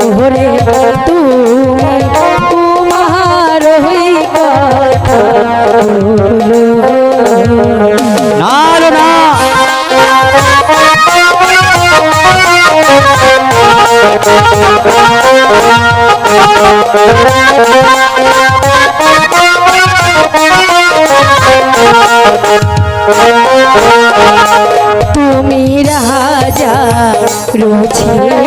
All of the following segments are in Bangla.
ওরে তুমি তোমার হই তুমি রাজা রুচি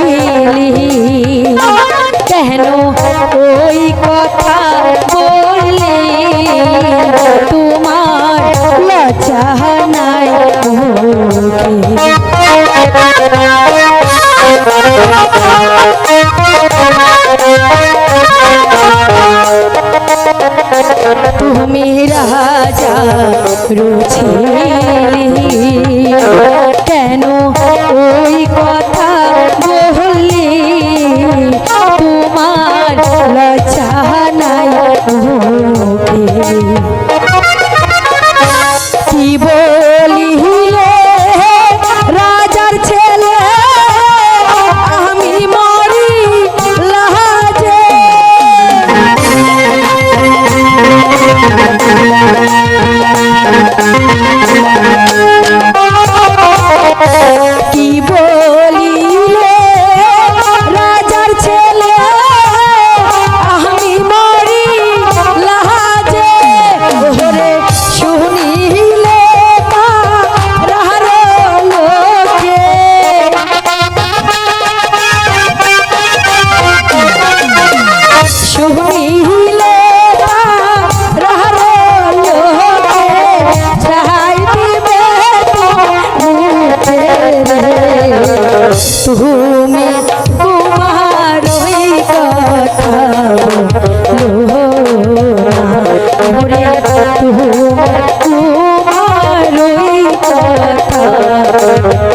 কেন ওই কথা বললি? তোমার লজ্জা নাই তুমি রাজা রুছিলি কেন ওই 嗯 ওরে তোমার তোমার কথা।